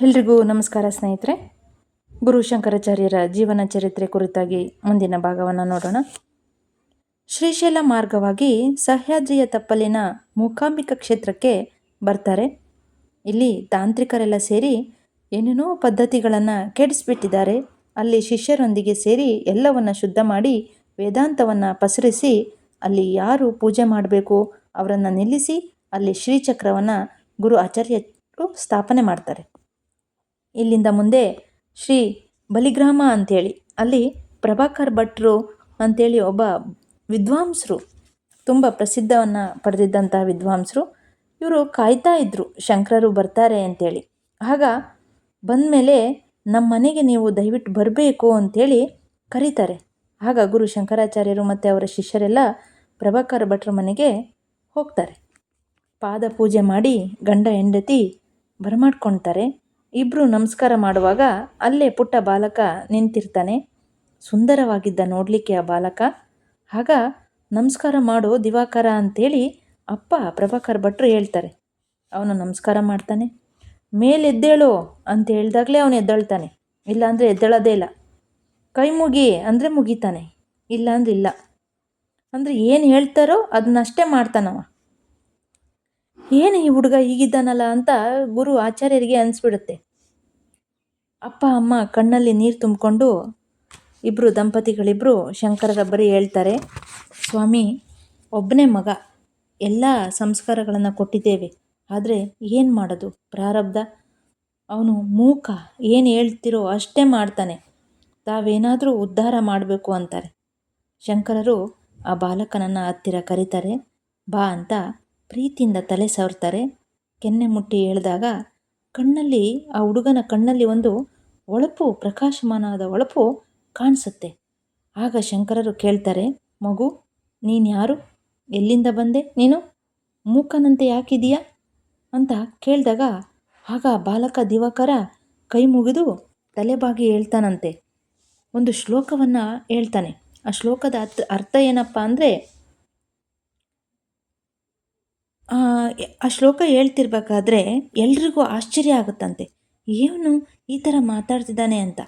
ಎಲ್ರಿಗೂ ನಮಸ್ಕಾರ ಸ್ನೇಹಿತರೆ. ಗುರು ಶಂಕರಾಚಾರ್ಯರ ಜೀವನ ಚರಿತ್ರೆ ಕುರಿತಾಗಿ ಮುಂದಿನ ಭಾಗವನ್ನು ನೋಡೋಣ. ಶ್ರೀಶೈಲ ಮಾರ್ಗವಾಗಿ ಸಹ್ಯಾದ್ರಿಯ ತಪ್ಪಲಿನ ಮೂಕಾಂಬಿಕಾ ಕ್ಷೇತ್ರಕ್ಕೆ ಬರ್ತಾರೆ. ಇಲ್ಲಿ ತಾಂತ್ರಿಕರೆಲ್ಲ ಸೇರಿ ಏನೇನೋ ಪದ್ಧತಿಗಳನ್ನು ಕೆಡಿಸ್ಬಿಟ್ಟಿದ್ದಾರೆ. ಅಲ್ಲಿ ಶಿಷ್ಯರೊಂದಿಗೆ ಸೇರಿ ಎಲ್ಲವನ್ನು ಶುದ್ಧ ಮಾಡಿ ವೇದಾಂತವನ್ನು ಪಸರಿಸಿ ಅಲ್ಲಿ ಯಾರು ಪೂಜೆ ಮಾಡಬೇಕು ಅವರನ್ನು ನಿಲ್ಲಿಸಿ ಅಲ್ಲಿ ಶ್ರೀಚಕ್ರವನ್ನು ಗುರು ಆಚಾರ್ಯರು ಸ್ಥಾಪನೆ ಮಾಡ್ತಾರೆ. ಇಲ್ಲಿಂದ ಮುಂದೆ ಶ್ರೀ ಬಲಿಗ್ರಾಮ ಅಂಥೇಳಿ ಅಲ್ಲಿ ಪ್ರಭಾಕರ್ ಭಟ್ರು ಅಂಥೇಳಿ ಒಬ್ಬ ವಿದ್ವಾಂಸರು, ತುಂಬ ಪ್ರಸಿದ್ಧವನ್ನು ಪಡೆದಿದ್ದಂಥ ವಿದ್ವಾಂಸರು. ಇವರು ಕಾಯ್ತಾ ಇದ್ದರು ಶಂಕರರು ಬರ್ತಾರೆ ಅಂಥೇಳಿ ಆಗ ಬಂದಮೇಲೆ ನಮ್ಮ ಮನೆಗೆ ನೀವು ದಯವಿಟ್ಟು ಬರಬೇಕು ಅಂಥೇಳಿ ಕರೀತಾರೆ. ಆಗ ಗುರು ಶಂಕರಾಚಾರ್ಯರು ಮತ್ತು ಅವರ ಶಿಷ್ಯರೆಲ್ಲ ಪ್ರಭಾಕರ್ ಭಟ್ರ ಮನೆಗೆ ಹೋಗ್ತಾರೆ. ಪಾದ ಪೂಜೆ ಮಾಡಿ ಗಂಡ ಹೆಂಡತಿ ಬರಮಾಡ್ಕೊಳ್ತಾರೆ ಇಬ್ಬರು ನಮಸ್ಕಾರ ಮಾಡುವಾಗ ಅಲ್ಲೇ ಪುಟ್ಟ ಬಾಲಕ ನಿಂತಿರ್ತಾನೆ. ಸುಂದರವಾಗಿದ್ದ ನೋಡಲಿಕ್ಕೆ ಆ ಬಾಲಕ. ಆಗ, ನಮಸ್ಕಾರ ಮಾಡು ದಿವಾಕರ ಅಂತೇಳಿ ಅಪ್ಪ ಪ್ರಭಾಕರ್ ಭಟ್ರು ಹೇಳ್ತಾರೆ. ಅವನು ನಮಸ್ಕಾರ ಮಾಡ್ತಾನೆ. ಮೇಲೆದ್ದೇಳು ಅಂತ ಹೇಳಿದಾಗಲೇ ಅವನು ಎದ್ದೇಳ್ತಾನೆ. ಇಲ್ಲಾಂದರೆ ಎದ್ದೇಳೋದೇ ಇಲ್ಲ. ಕೈ ಮುಗಿ ಅಂದರೆ ಮುಗಿತಾನೆ. ಇಲ್ಲ ಅಂದ್ರೆ ಇಲ್ಲ. ಅಂದರೆ ಏನು ಹೇಳ್ತಾರೋ ಅದನ್ನಷ್ಟೇ ಮಾಡ್ತಾನವ. ಏನು ಈ ಹುಡುಗ ಹೀಗಿದ್ದಾನಲ್ಲ ಅಂತ ಗುರು ಆಚಾರ್ಯರಿಗೆ ಅನಿಸ್ಬಿಡುತ್ತೆ. ಅಪ್ಪ, ಅಮ್ಮ ಕಣ್ಣಲ್ಲಿ ನೀರು ತುಂಬಿಕೊಂಡು ಇಬ್ಬರು ದಂಪತಿಗಳಿಬ್ಬರು ಶಂಕರರ ಬರೀ ಹೇಳ್ತಾರೆ, ಸ್ವಾಮಿ ಒಬ್ಬನೇ ಮಗ. ಎಲ್ಲ ಸಂಸ್ಕಾರಗಳನ್ನು ಕೊಟ್ಟಿದ್ದೇವೆ. ಆದರೆ ಏನು ಮಾಡೋದು? ಪ್ರಾರಬ್ಧ? ಅವನು ಮೂಕ. ಏನು ಹೇಳ್ತಿರೋ ಅಷ್ಟೇ ಮಾಡ್ತಾನೆ. ತಾವೇನಾದರೂ ಉದ್ಧಾರ ಮಾಡಬೇಕು ಅಂತಾರೆ. ಶಂಕರರು ಆ ಬಾಲಕನನ್ನು ಹತ್ತಿರ ಕರೀತಾರೆ, ಬಾ ಅಂತ ಪ್ರೀತಿಯಿಂದ ತಲೆ ಸವರ್ತಾರೆ ಕೆನ್ನೆ ಮುಟ್ಟಿ ಹೇಳಿದಾಗ, ಕಣ್ಣಲ್ಲಿ, ಆ ಹುಡುಗನ ಕಣ್ಣಲ್ಲಿ ಒಂದು ಹೊಳಪು ಪ್ರಕಾಶಮಾನವಾದ ಹೊಳಪು ಕಾಣಿಸುತ್ತೆ. ಆಗ ಶಂಕರರು ಕೇಳ್ತಾರೆ, ಮಗು, ನೀನು ಯಾರು? ಎಲ್ಲಿಂದ ಬಂದೆ? ನೀನು ಮೂಕನಂತೆ ಯಾಕಿದೀಯಾ ಅಂತ ಕೇಳಿದಾಗ, ಆಗ ಬಾಲಕ ದಿವಾಕರ ಕೈ ಮುಗಿದು ತಲೆಬಾಗಿ ಹೇಳ್ತಾನಂತೆ. ಒಂದು ಶ್ಲೋಕವನ್ನು ಹೇಳ್ತಾನೆ. ಆ ಶ್ಲೋಕದ ಅರ್ಥ ಅರ್ಥ ಏನಪ್ಪ ಅಂದರೆ ಆ ಶ್ಲೋಕ ಹೇಳ್ತಿರ್ಬೇಕಾದ್ರೆ ಎಲ್ರಿಗೂ ಆಶ್ಚರ್ಯ ಆಗುತ್ತಂತೆ. ಏನು ಈ ಥರ ಮಾತಾಡ್ತಿದ್ದಾನೆ ಅಂತ.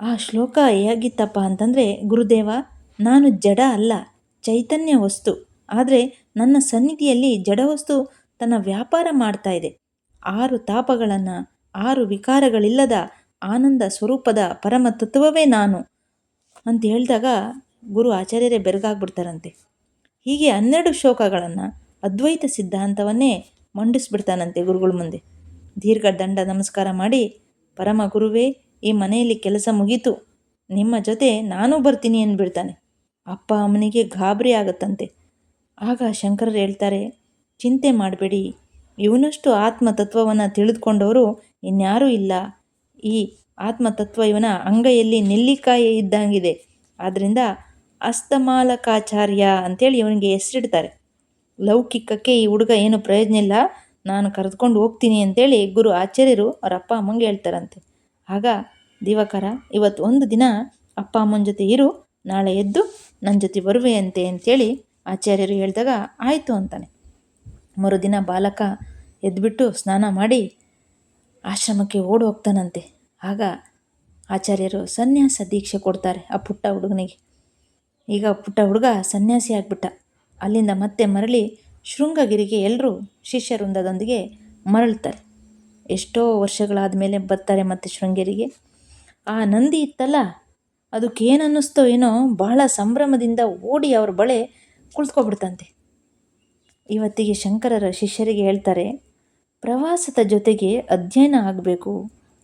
ಆ ಶ್ಲೋಕ ಹೇಗಿತ್ತಪ್ಪ ಅಂತಂದರೆ, ಗುರುದೇವ, ನಾನು ಜಡ ಅಲ್ಲ, ಚೈತನ್ಯ ವಸ್ತು. ಆದರೆ ನನ್ನ ಸನ್ನಿಧಿಯಲ್ಲಿ ಜಡವಸ್ತು ತನ್ನ ವ್ಯಾಪಾರ ಮಾಡ್ತಾ ಇದೆ. ಆರು ತಾಪಗಳನ್ನು, ಆರು ವಿಕಾರಗಳಿಲ್ಲದ ಆನಂದ ಸ್ವರೂಪದ ಪರಮತತ್ವವೇ ನಾನು. ಅಂತ ಹೇಳಿದಾಗ ಗುರು ಆಚಾರ್ಯರೇ ಬೆರಗಾಗ್ಬಿಡ್ತಾರಂತೆ. ಹೀಗೆ ಹನ್ನೆರಡು ಶೋಕಗಳನ್ನು ಅದ್ವೈತ ಸಿದ್ಧಾಂತವನ್ನೇ ಮಂಡಿಸ್ಬಿಡ್ತಾನಂತೆ ಗುರುಗಳ ಮುಂದೆ. ದೀರ್ಘ ದಂಡ ನಮಸ್ಕಾರ ಮಾಡಿ, ಪರಮ ಗುರುವೇ, ಈ ಮನೆಯಲ್ಲಿ ಕೆಲಸ ಮುಗೀತು. ನಿಮ್ಮ ಜೊತೆ ನಾನು ಬರ್ತೀನಿ ಅಂದ್ಬಿಡ್ತಾನೆ. ಅಪ್ಪ ಅಮ್ಮನಿಗೆ ಗಾಬರಿ ಆಗುತ್ತಂತೆ. ಆಗ ಶಂಕರರು ಹೇಳ್ತಾರೆ, ಚಿಂತೆ ಮಾಡಬೇಡಿ. ಇವನಷ್ಟು ಆತ್ಮತತ್ವವನ್ನು ತಿಳಿದುಕೊಂಡವರು ಇನ್ಯಾರೂ ಇಲ್ಲ. ಈ ಆತ್ಮತತ್ವ ಇವನ ಅಂಗೈಯಲ್ಲಿ ನೆಲ್ಲಿಕಾಯಿ ಇದ್ದಂಗಿದೆ. ಆದ್ದರಿಂದ ಅಸ್ತಮಾಲಕಾಚಾರ್ಯ ಅಂತೇಳಿ ಇವನಿಗೆ ಹೆಸರಿಡ್ತಾರೆ. ಲೌಕಿಕಕ್ಕೆ ಈ ಹುಡುಗ ಏನು ಪ್ರಯೋಜನ ಇಲ್ಲ, ನಾನು ಕರೆದುಕೊಂಡು ಹೋಗ್ತೀನಿ ಅಂತೇಳಿ ಗುರು ಆಚಾರ್ಯರು ಅವರ ಅಪ್ಪ ಅಮ್ಮಂಗೆ ಹೇಳ್ತಾರಂತೆ. ಆಗ ದಿವಕರ, ಇವತ್ತು ಒಂದು ದಿನ ಅಪ್ಪ ಅಮ್ಮನ ಜೊತೆ ಇರು, ನಾಳೆ ಎದ್ದು ನನ್ನ ಜೊತೆ ಬರುವೆ ಅಂತೆ ಅಂತೇಳಿ ಆಚಾರ್ಯರು ಹೇಳಿದಾಗ ಆಯಿತು ಅಂತಾನೆ. ಮರುದಿನ ಬಾಲಕ ಎದ್ದುಬಿಟ್ಟು ಸ್ನಾನ ಮಾಡಿ ಆಶ್ರಮಕ್ಕೆ ಓಡಿ ಹೋಗ್ತಾನಂತೆ. ಆಗ ಆಚಾರ್ಯರು ಸನ್ಯಾಸ ದೀಕ್ಷೆ ಕೊಡ್ತಾರೆ ಆ ಪುಟ್ಟ ಹುಡುಗನಿಗೆ. ಈಗ ಪುಟ್ಟ ಹುಡುಗ ಸನ್ಯಾಸಿ ಆಗಿಬಿಟ್ಟ. ಅಲ್ಲಿಂದ ಮತ್ತೆ ಮರಳಿ ಶೃಂಗಗಿರಿಗೆ ಎಲ್ಲರೂ ಶಿಷ್ಯವೃಂದದೊಂದಿಗೆ ಮರಳ್ತಾರೆ ಎಷ್ಟೋ ವರ್ಷಗಳಾದ ಮೇಲೆ ಬರ್ತಾರೆ ಮತ್ತೆ ಶೃಂಗೇರಿಗೆ. ಆ ನಂದಿ ಇತ್ತಲ್ಲ ಅದಕ್ಕೆ ಏನು ಅನ್ನಿಸ್ತೋ ಏನೋ ಬಹಳ ಸಂಭ್ರಮದಿಂದ ಓಡಿ ಅವ್ರ ಬಳೆ ಕುಳಿತ್ಕೊಬಿಡ್ತಂತೆ ಇವತ್ತಿಗೆ ಶಂಕರರ ಶಿಷ್ಯರಿಗೆ ಹೇಳ್ತಾರೆ, ಪ್ರವಾಸದ ಜೊತೆಗೆ ಅಧ್ಯಯನ ಆಗಬೇಕು,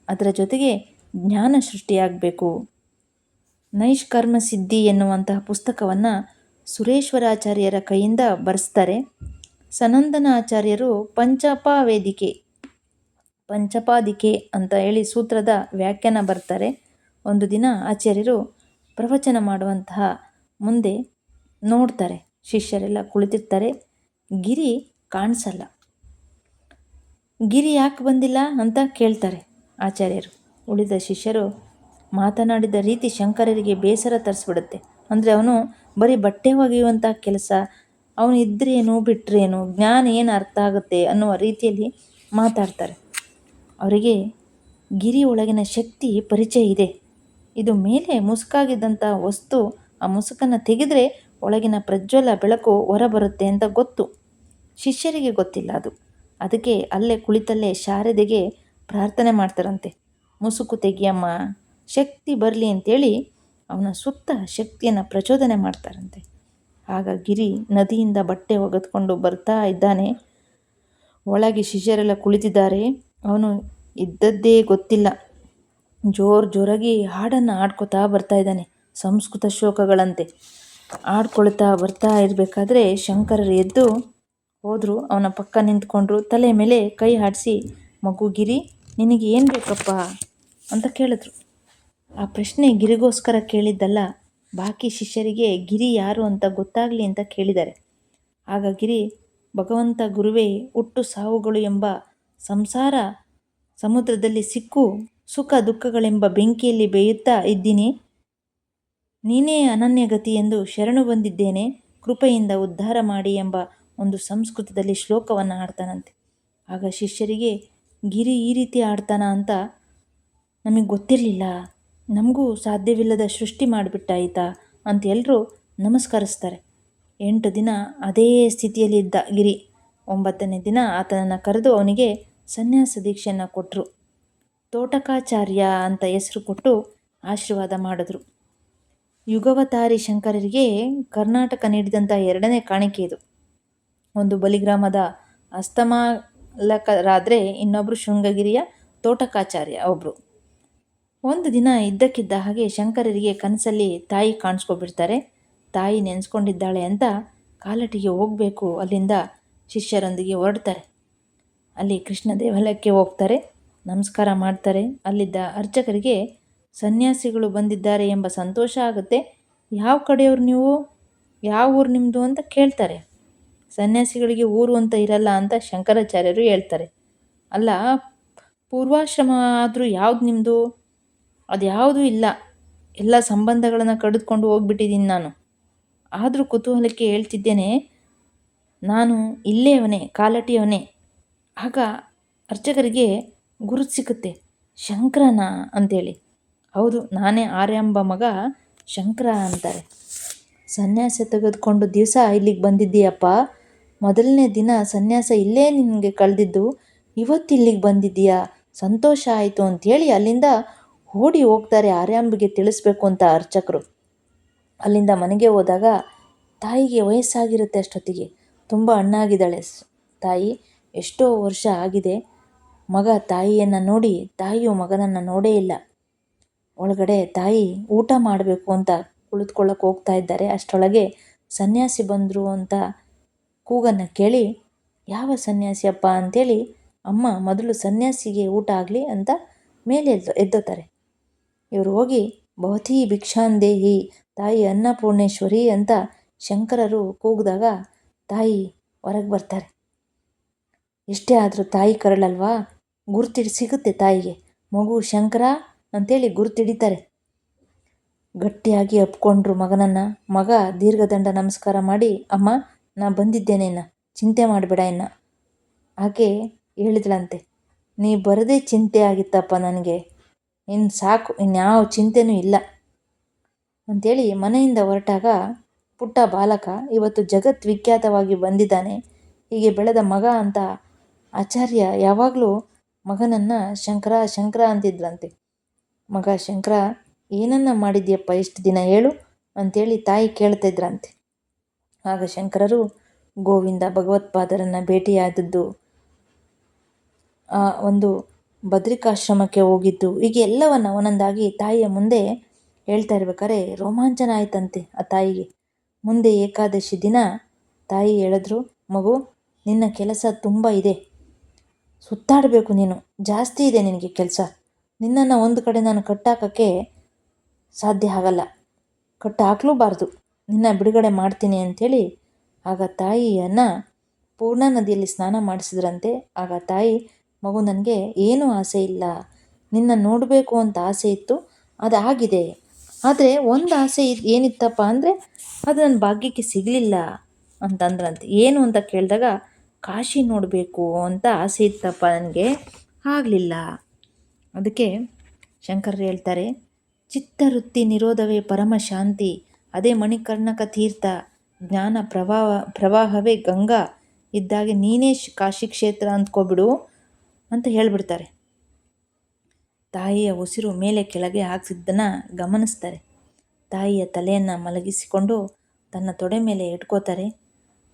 ಅದರ ಜೊತೆಗೆ ಜ್ಞಾನ ಸೃಷ್ಟಿಯಾಗಬೇಕು ನೈಷ್ಕರ್ಮ ಸಿದ್ಧಿ ಎನ್ನುವಂತಹ ಪುಸ್ತಕವನ್ನು ಸುರೇಶ್ವರಾಚಾರ್ಯರ ಕೈಯಿಂದ ಬರೆಸ್ತಾರೆ. ಸನಂದನ ಆಚಾರ್ಯರು ಪಂಚಪ ವೇದಿಕೆ, ಪಂಚಪಾದಿಕೆ ಅಂತ ಹೇಳಿ ಸೂತ್ರದ ವ್ಯಾಖ್ಯಾನ ಬರ್ತಾರೆ. ಒಂದು ದಿನ ಆಚಾರ್ಯರು ಪ್ರವಚನ ಮಾಡುವಂತಹ ಮುಂದೆ ನೋಡ್ತಾರೆ, ಶಿಷ್ಯರೆಲ್ಲ ಕುಳಿತಿರ್ತಾರೆ. ಗಿರಿ ಕಾಣಿಸಲ್ಲ. ಗಿರಿ ಯಾಕೆ ಬಂದಿಲ್ಲ ಅಂತ ಕೇಳ್ತಾರೆ ಆಚಾರ್ಯರು. ಉಳಿದ ಶಿಷ್ಯರು ಮಾತನಾಡಿದ ರೀತಿ ಶಂಕರರಿಗೆ ಬೇಸರ ತರಿಸ್ಬಿಡುತ್ತೆ. ಅಂದರೆ ಅವನು ಬರೀ ಬಟ್ಟೆ ಒಗೆಯುವಂಥ ಕೆಲಸ, ಅವನು ಇದ್ರೇನು ಬಿಟ್ಟರೇನು ಜ್ಞಾನ ಏನು ಅರ್ಥ ಆಗುತ್ತೆ ಅನ್ನುವ ರೀತಿಯಲ್ಲಿ ಮಾತಾಡ್ತಾರೆ. ಅವರಿಗೆ ಗಿರಿ ಒಳಗಿನ ಶಕ್ತಿ ಪರಿಚಯ ಇದೆ. ಇದು ಮೇಲೆ ಮುಸುಕಾಗಿದ್ದಂಥ ವಸ್ತು ಆ ಮುಸುಕನ್ನು ತೆಗೆದರೆ ಒಳಗಿನ ಪ್ರಜ್ವಲ ಬೆಳಕು ಹೊರಬರುತ್ತೆ ಅಂತ ಗೊತ್ತು. ಶಿಷ್ಯರಿಗೆ ಗೊತ್ತಿಲ್ಲ ಅದು. ಅದಕ್ಕೆ ಅಲ್ಲೇ ಕುಳಿತಲ್ಲೇ ಶಾರದೆಗೆ ಪ್ರಾರ್ಥನೆ ಮಾಡ್ತಾರಂತೆ. ಮುಸುಕು ತೆಗಿಯಮ್ಮ ಶಕ್ತಿ ಬರಲಿ ಅಂತೇಳಿ ಅವನ ಸುತ್ತ ಶಕ್ತಿಯನ್ನು ಪ್ರಚೋದನೆ ಮಾಡ್ತಾರಂತೆ. ಆಗ ಗಿರಿ ನದಿಯಿಂದ ಬಟ್ಟೆ ಒಗೆದುಕೊಂಡು ಬರ್ತಾ ಇದ್ದಾನೆ. ಒಳಗೆ ಶಿಷ್ಯರೆಲ್ಲ ಕುಳಿತಿದ್ದಾರೆ. ಅವನು ಇದ್ದದ್ದೇ ಗೊತ್ತಿಲ್ಲ. ಜೋರು ಜೋರಾಗಿ ಹಾಡನ್ನು ಆಡ್ಕೊತಾ ಬರ್ತಾ ಇದ್ದಾನೆ, ಸಂಸ್ಕೃತ ಶ್ಲೋಕಗಳಂತೆ. ಆಡ್ಕೊಳ್ತಾ ಬರ್ತಾ ಇರಬೇಕಾದ್ರೆ ಶಂಕರರು ಎದ್ದು ಹೋದರು. ಅವನ ಪಕ್ಕ ನಿಂತ್ಕೊಂಡ್ರು. ತಲೆ ಮೇಲೆ ಕೈ ಹಾಡಿಸಿ, ಮಗು ಗಿರಿ, ನಿನಗೆ ಏನು ಬೇಕಪ್ಪ? ಅಂತ ಕೇಳಿದ್ರು. ಆ ಪ್ರಶ್ನೆ ಗಿರಿಗೋಸ್ಕರ ಕೇಳಿದ್ದಲ್ಲ, ಬಾಕಿ ಶಿಷ್ಯರಿಗೆ ಗಿರಿ ಯಾರು ಅಂತ ಗೊತ್ತಾಗಲಿ ಅಂತ ಕೇಳಿದ್ದಾರೆ. ಆಗ ಗಿರಿ, ಭಗವಂತ ಗುರುವೇ, ಹುಟ್ಟು ಸಾವುಗಳು ಎಂಬ ಸಂಸಾರ ಸಮುದ್ರದಲ್ಲಿ ಸಿಕ್ಕು, ಸುಖ ದುಃಖಗಳೆಂಬ ಬೆಂಕಿಯಲ್ಲಿ ಬೇಯುತ್ತಾ ಇದ್ದೀನಿ. ನೀನೇ ಅನನ್ಯಗತಿ ಎಂದು ಶರಣು ಬಂದಿದ್ದೇನೆ, ಕೃಪೆಯಿಂದ ಉದ್ಧಾರ ಮಾಡಿ ಎಂಬ ಒಂದು ಸಂಸ್ಕೃತದಲ್ಲಿ ಶ್ಲೋಕವನ್ನು ಹಾಡ್ತಾನಂತೆ. ಆಗ ಶಿಷ್ಯರಿಗೆ, ಗಿರಿ ಈ ರೀತಿ ಆಡ್ತಾನ ಅಂತ ನಮಗೆ ಗೊತ್ತಿರಲಿಲ್ಲ. ನಮಗೂ ಸಾಧ್ಯವಿಲ್ಲದ ಸೃಷ್ಟಿ ಮಾಡಿಬಿಟ್ಟಾಯಿತಾ ಅಂತ ಎಲ್ಲರೂ ನಮಸ್ಕರಿಸ್ತಾರೆ. ಎಂಟು ದಿನ ಅದೇ ಸ್ಥಿತಿಯಲ್ಲಿ ಇದ್ದ ಗಿರಿ. ಒಂಬತ್ತನೇ ದಿನ ಆತನನ್ನು ಕರೆದು ಅವನಿಗೆ ಸನ್ಯಾಸ ದೀಕ್ಷೆಯನ್ನು ಕೊಟ್ಟರು ತೋಟಕಾಚಾರ್ಯ ಅಂತ ಹೆಸರು ಕೊಟ್ಟು ಆಶೀರ್ವಾದ ಮಾಡಿದ್ರು. ಯುಗವತಾರಿ ಶಂಕರರಿಗೆ ಕರ್ನಾಟಕ ನೀಡಿದಂಥ ಎರಡನೇ ಕಾಣಿಕೆ ಇದು. ಒಂದು ಬಲಿಗ್ರಾಮದ ಅಸ್ತಮಾಲಕರಾದರೆ ಇನ್ನೊಬ್ಬರು ಶೃಂಗಗಿರಿಯ ತೋಟಕಾಚಾರ್ಯ ಒಬ್ಬರು ಒಂದು ದಿನ ಇದ್ದಕ್ಕಿದ್ದ ಹಾಗೆ ಶಂಕರರಿಗೆ ಕನಸಲ್ಲಿ ತಾಯಿ ಕಾಣಿಸ್ಕೊಬಿಡ್ತಾರೆ. ತಾಯಿ ನೆನೆಸ್ಕೊಂಡಿದ್ದಾಳೆ ಅಂತ ಕಾಲಟಿಗೆ ಹೋಗಬೇಕು, ಅಲ್ಲಿಂದ ಶಿಷ್ಯರೊಂದಿಗೆ ಹೊರಡ್ತಾರೆ. ಅಲ್ಲಿ ಕೃಷ್ಣ ದೇವಾಲಯಕ್ಕೆ ಹೋಗ್ತಾರೆ, ನಮಸ್ಕಾರ ಮಾಡ್ತಾರೆ. ಅಲ್ಲಿದ್ದ ಅರ್ಚಕರಿಗೆ ಸನ್ಯಾಸಿಗಳು ಬಂದಿದ್ದಾರೆ ಎಂಬ ಸಂತೋಷ ಆಗುತ್ತೆ. ಯಾವ ಕಡೆಯವ್ರು ನೀವು? ಯಾವ ಊರು ನಿಮ್ಮದು ಅಂತ ಕೇಳ್ತಾರೆ. ಸನ್ಯಾಸಿಗಳಿಗೆ ಊರು ಅಂತ ಇರಲ್ಲ ಅಂತ ಶಂಕರಾಚಾರ್ಯರು ಹೇಳ್ತಾರೆ. ಅಲ್ಲ, ಪೂರ್ವಾಶ್ರಮ ಆದರೂ ಯಾವ್ದು ನಿಮ್ಮದು ಅದು ಯಾವುದೂ ಇಲ್ಲ. ಎಲ್ಲ ಸಂಬಂಧಗಳನ್ನು ಕಡಿದುಕೊಂಡು ಹೋಗ್ಬಿಟ್ಟಿದ್ದೀನಿ ನಾನು. ಆದರೂ ಕುತೂಹಲಕ್ಕೆ ಹೇಳ್ತಿದ್ದೇನೆ, ನಾನು ಇಲ್ಲೇ ಅವನೇ ಕಾಲಟಿಯವನೇ. ಆಗ ಅರ್ಚಕರಿಗೆ ಗುರು ಸಿಗುತ್ತೆ ಶಂಕರನ ಅಂತೇಳಿ. ಹೌದು, ನಾನೇ ಆರ್ಯಾಂಬ ಮಗ ಶಂಕರ ಅಂತಾರೆ. ಸನ್ಯಾಸ ತೆಗೆದುಕೊಂಡು ದಿವಸ ಇಲ್ಲಿಗೆ ಬಂದಿದ್ದೀಯಪ್ಪ. ಮೊದಲನೇ ದಿನ ಸನ್ಯಾಸ ಇಲ್ಲೇ ನಿನಗೆ ಕಳೆದಿದ್ದು, ಇವತ್ತು ಇಲ್ಲಿಗೆ ಬಂದಿದ್ದೀಯಾ? ಸಂತೋಷ ಆಯಿತು ಅಂಥೇಳಿ ಅಲ್ಲಿಂದ ಓಡಿ ಹೋಗ್ತಾರೆ ಆರ್ಯಾಂಬಿಗೆ ತಿಳಿಸ್ಬೇಕು ಅಂತ ಅರ್ಚಕರು. ಅಲ್ಲಿಂದ ಮನೆಗೆ ಹೋದಾಗ ತಾಯಿಗೆ ವಯಸ್ಸಾಗಿರುತ್ತೆ ಅಷ್ಟೊತ್ತಿಗೆ. ತುಂಬ ಹಣ್ಣಾಗಿದ್ದಾಳೆ ತಾಯಿ, ಎಷ್ಟೋ ವರ್ಷ ಆಗಿದೆ. ಮಗ ತಾಯಿಯನ್ನು ನೋಡಿ ತಾಯಿಯು ಮಗನನ್ನು ನೋಡೇ ಇಲ್ಲ. ಒಳಗಡೆ ತಾಯಿ ಊಟ ಮಾಡಬೇಕು ಅಂತ ಕುಳಿತುಕೊಳ್ಳೋಕೆ ಹೋಗ್ತಾ ಇದ್ದಾರೆ. ಅಷ್ಟರೊಳಗೆ ಸನ್ಯಾಸಿ ಬಂದರು ಅಂತ ಕೂಗನ್ನು ಕೇಳಿ, ಯಾವ ಸನ್ಯಾಸಿಯಪ್ಪ? ಅಂಥೇಳಿ ಅಮ್ಮ, ಮೊದಲು ಸನ್ಯಾಸಿಗೆ ಊಟ ಆಗಲಿ ಅಂತ ಮೇಲೆ ಎದ್ದು ಎದ್ದೋತಾರೆ. ಇವರು ಹೋಗಿ ಭವತಿ ಭಿಕ್ಷಾಂದೇಹಿ ತಾಯಿ ಅನ್ನಪೂರ್ಣೇಶ್ವರಿ ಅಂತ ಶಂಕರರು ಕೂಗಿದಾಗ ತಾಯಿ ಹೊರಗೆ ಬರ್ತಾರೆ. ಎಷ್ಟೇ ಆದರೂ ತಾಯಿ ಕರಳಲ್ವಾ? ಗುರ್ತಿಡಿ, ಸಿಗುತ್ತೆ ತಾಯಿಗೆ. ಮಗು ಶಂಕರ ಅಂತೇಳಿ ಗುರುತಿಡಿತಾರೆ. ಗಟ್ಟಿಯಾಗಿ ಅಪ್ಕೊಂಡ್ರು ಮಗನನ್ನು. ಮಗ ದೀರ್ಘದಂಡ ನಮಸ್ಕಾರ ಮಾಡಿ, ಅಮ್ಮ, ನಾ ಬಂದಿದ್ದೇನೆ ಇನ್ನ. ಚಿಂತೆ ಮಾಡಬೇಡ ಇನ್ನ. ಆಕೆ ಹೇಳಿದಳಂತೆ. ನೀ ಬರದೇ ಚಿಂತೆ ಆಗಿತ್ತಪ್ಪ ನನಗೆ. ಇನ್ನು ಸಾಕು ಇನ್ಯಾವ ಚಿಂತೆನೂ ಇಲ್ಲ. ಅಂತೇಳಿ ಮನೆಯಿಂದ ಹೊರಟಾಗ ಪುಟ್ಟ ಬಾಲಕ ಇವತ್ತು ಜಗತ್ ವಿಖ್ಯಾತವಾಗಿ ಬಂದಿದ್ದಾನೆ. ಹೀಗೆ ಬೆಳೆದ ಮಗ ಅಂತ ಆಚಾರ್ಯ ಯಾವಾಗಲೂ ಮಗನನ್ನು ಶಂಕರ ಶಂಕರ ಅಂತಿದ್ರಂತೆ. ಮಗ ಶಂಕರ, ಏನನ್ನ ಮಾಡಿದ್ಯಪ್ಪ ಎಷ್ಟು ದಿನ ಹೇಳು ಅಂತೇಳಿ ತಾಯಿ ಕೇಳ್ತಿದ್ರಂತೆ. ಆಗ ಶಂಕರರು, ಗೋವಿಂದ ಭಗವತ್ಪಾದರನ್ನು ಭೇಟಿಯಾದದ್ದು. ಆ ಒಂದು ಬದ್ರಿಕಾಶ್ರಮಕ್ಕೆ ಹೋಗಿದ್ದು. ಹೀಗೆ ಎಲ್ಲವನ್ನು ಒಂದೊಂದಾಗಿ ತಾಯಿಯ ಮುಂದೆ ಹೇಳ್ತಾ ಇರ್ಬೇಕಾದ್ರೆ ರೋಮಾಂಚನ ಆಯ್ತಂತೆ ಆ ತಾಯಿಗೆ. ಮುಂದೆ ಏಕಾದಶಿ ದಿನ ತಾಯಿ ಹೇಳಿದ್ರು, ಮಗು, ನಿನ್ನ ಕೆಲಸ ತುಂಬ ಇದೆ. ಸುತ್ತಾಡಬೇಕು ನೀನು. ಜಾಸ್ತಿ ಇದೆ ನಿನಗೆ ಕೆಲಸ. ನಿನ್ನನ್ನು ಒಂದು ಕಡೆ ನಾನು ಕಟ್ಟಾಕೋಕ್ಕೆ ಸಾಧ್ಯ ಆಗಲ್ಲ. ಕಟ್ಟಾಕ್ಲೂಬಾರ್ದು. ನಿನ್ನ ಬಿಡುಗಡೆ ಮಾಡ್ತೀನಿ ಅಂಥೇಳಿ ಆಗ ತಾಯಿಯನ್ನು ಪೂರ್ಣ ನದಿಯಲ್ಲಿ ಸ್ನಾನ ಮಾಡಿಸಿದ್ರಂತೆ. ಆಗ ತಾಯಿ ಮಗು ನನಗೆ ಏನೂ ಆಸೆ ಇಲ್ಲ. ನಿನ್ನ ನೋಡಬೇಕು ಅಂತ ಆಸೆ ಇತ್ತು ಅದು ಆಗಿದೆ ಆದರೆ ಒಂದು ಆಸೆ ಇದು ಏನಿತ್ತಪ್ಪ ಅಂದರೆ, ಅದು ನನ್ನ ಭಾಗ್ಯಕ್ಕೆ ಸಿಗಲಿಲ್ಲ ಅಂತಂದ್ರಂತೆ. ಏನು ಅಂತ ಕೇಳಿದಾಗ, ಕಾಶಿ ನೋಡಬೇಕು ಅಂತ ಆಸೆ ಇತ್ತಪ್ಪ ನನಗೆ. ಆಗಲಿಲ್ಲ. ಅದಕ್ಕೆ ಶಂಕರರು ಹೇಳ್ತಾರೆ, ಚಿತ್ತವೃತ್ತಿ ನಿರೋಧವೇ ಪರಮ ಶಾಂತಿ. ಅದೇ ಮಣಿಕರ್ಣಕ ತೀರ್ಥ. ಜ್ಞಾನ ಪ್ರವಾಹ, ಪ್ರವಾಹವೇ ಗಂಗಾ. ಇದ್ದಾಗೆ ನೀನೇ ಕಾಶಿ ಕ್ಷೇತ್ರ ಅಂದ್ಕೊಬಿಡು. ಅಂತ ಹೇಳಿಬಿಡ್ತಾರೆ. ತಾಯಿಯ ಉಸಿರು ಮೇಲೆ ಕೆಳಗೆ ಹಾಕ್ಸಿದ್ದನ್ನು ಗಮನಿಸ್ತಾರೆ. ತಾಯಿಯ ತಲೆಯನ್ನು ಮಲಗಿಸಿಕೊಂಡು ತನ್ನ ತೊಡೆ ಮೇಲೆ ಇಟ್ಕೋತಾರೆ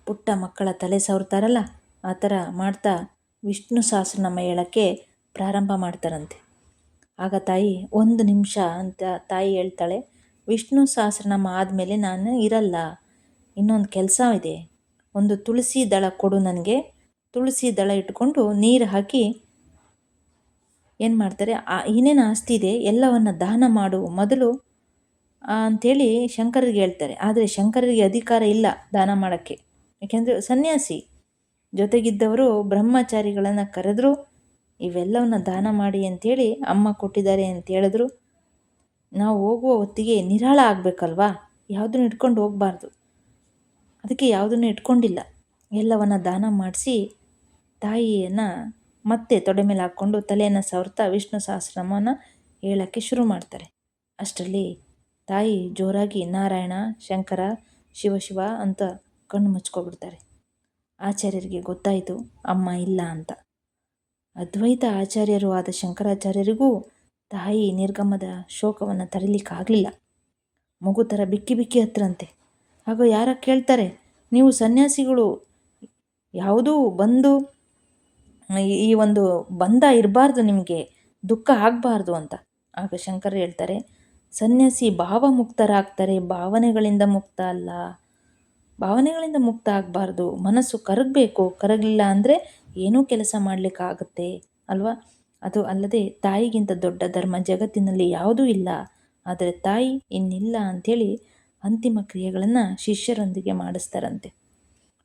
ಪುಟ್ಟ ಮಕ್ಕಳ ತಲೆ ಸವರ್ತಾರಲ್ಲ ಆ ಥರ ಮಾಡ್ತಾ ವಿಷ್ಣು ಸಹಸ್ರನಾಮ ಹೇಳೋಕ್ಕೆ ಪ್ರಾರಂಭ ಮಾಡ್ತಾರಂತೆ. ಆಗ ತಾಯಿ, ಒಂದು ನಿಮಿಷ ಅಂತ ತಾಯಿ ಹೇಳ್ತಾಳೆ. ವಿಷ್ಣು ಸಹಸ್ರನಾಮ ಆದಮೇಲೆ ನಾನು ಇರಲ್ಲ. ಇನ್ನೊಂದು ಕೆಲಸ ಇದೆ ಒಂದು ತುಳಸಿ ದಳ ಕೊಡು ನನಗೆ. ತುಳಸಿ ದಳ ಇಟ್ಕೊಂಡು ನೀರು ಹಾಕಿ ಏನು ಮಾಡ್ತಾರೆ? ಆ ಏನೇನು ಆಸ್ತಿ ಇದೆ, ಎಲ್ಲವನ್ನು ದಾನ ಮಾಡು. ಮೊದಲು ಅಂಥೇಳಿ ಶಂಕರರಿಗೆ ಹೇಳ್ತಾರೆ. ಆದರೆ ಶಂಕರರಿಗೆ ಅಧಿಕಾರ ಇಲ್ಲ ದಾನ ಮಾಡೋಕ್ಕೆ. ಯಾಕೆಂದರೆ ಸನ್ಯಾಸಿ ಜೊತೆಗಿದ್ದವರು ಬ್ರಹ್ಮಚಾರಿಗಳನ್ನು ಕರೆದ್ರು, ಇವೆಲ್ಲವನ್ನ ದಾನ ಮಾಡಿ ಅಂಥೇಳಿ ಅಮ್ಮ ಕೊಟ್ಟಿದ್ದಾರೆ ಅಂತ ಹೇಳಿದ್ರು. ನಾವು ಹೋಗುವ ಹೊತ್ತಿಗೆ ನಿರಾಳ ಆಗಬೇಕಲ್ವಾ? ಯಾವುದನ್ನು ಇಟ್ಕೊಂಡು ಹೋಗಬಾರ್ದು. ಅದಕ್ಕೆ ಯಾವುದನ್ನು ಇಟ್ಕೊಂಡಿಲ್ಲ ಎಲ್ಲವನ್ನು ದಾನ ಮಾಡಿಸಿ ತಾಯಿಯನ್ನು ಮತ್ತೆ ತೊಡೆ ಮೇಲೆ ಹಾಕ್ಕೊಂಡು ತಲೆಯನ್ನು ಸವರ್ತಾ ವಿಷ್ಣು ಸಹಸ್ರನಾಮನ ಹೇಳೋಕ್ಕೆ ಶುರು ಮಾಡ್ತಾರೆ. ಅಷ್ಟರಲ್ಲಿ ತಾಯಿ ಜೋರಾಗಿ ನಾರಾಯಣ, ಶಂಕರ, ಶಿವ ಶಿವ ಅಂತ ಕಣ್ಣು ಮುಚ್ಕೊಬಿಡ್ತಾರೆ. ಆಚಾರ್ಯರಿಗೆ ಗೊತ್ತಾಯಿತು, ಅಮ್ಮ ಇಲ್ಲ ಅಂತ. ಅದ್ವೈತ ಆಚಾರ್ಯರು ಆದ ಶಂಕರಾಚಾರ್ಯರಿಗೂ ತಾಯಿ ನಿರ್ಗಮದ ಶೋಕವನ್ನು ತಡಿಲಿಕ್ಕಾಗಲಿಲ್ಲ. ಮಗು ಥರ ಬಿಕ್ಕಿ ಬಿಕ್ಕಿ ಹತ್ರಂತೆ. ಹಾಗೂ ಯಾರ ಕೇಳ್ತಾರೆ, ನೀವು ಸನ್ಯಾಸಿಗಳು, ಯಾವುದೂ ಬಂದು ಈ- ಒಂದು ಬಂಧ ಇರಬಾರ್ದು ನಿಮಗೆ, ದುಃಖ ಆಗಬಾರ್ದು ಅಂತ. ಆಗ ಶಂಕರ್ ಹೇಳ್ತಾರೆ, ಸನ್ಯಾಸಿ ಭಾವಮುಕ್ತರಾಗ್ತಾರೆ, ಭಾವನೆಗಳಿಂದ ಮುಕ್ತ ಅಲ್ಲ. ಭಾವನೆಗಳಿಂದ ಮುಕ್ತ ಆಗಬಾರ್ದು. ಮನಸ್ಸು ಕರಗಬೇಕು. ಕರಗಲಿಲ್ಲ ಅಂದರೆ ಏನೂ ಕೆಲಸ ಮಾಡಲಿಕ್ಕಾಗತ್ತೆ ಅಲ್ವಾ? ಅದು ಅಲ್ಲದೆ, ತಾಯಿಗಿಂತ ದೊಡ್ಡ ಧರ್ಮ ಜಗತ್ತಿನಲ್ಲಿ ಯಾವುದೂ ಇಲ್ಲ. ಆದರೆ ತಾಯಿ ಇನ್ನಿಲ್ಲ ಅಂಥೇಳಿ ಅಂತಿಮ ಕ್ರಿಯೆಗಳನ್ನು ಶಿಷ್ಯರೊಂದಿಗೆ ಮಾಡಿಸ್ತಾರಂತೆ.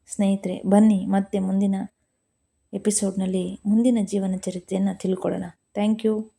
ಸ್ನೇಹಿತರೆ, ಬನ್ನಿ ಮತ್ತೆ ಮುಂದಿನ ಎಪಿಸೋಡ್ನಲ್ಲಿ ಮುಂದಿನ ಜೀವನ ಚರಿತ್ರೆಯನ್ನು ತಿಳ್ಕೊಳ್ಳೋಣ. Thank you.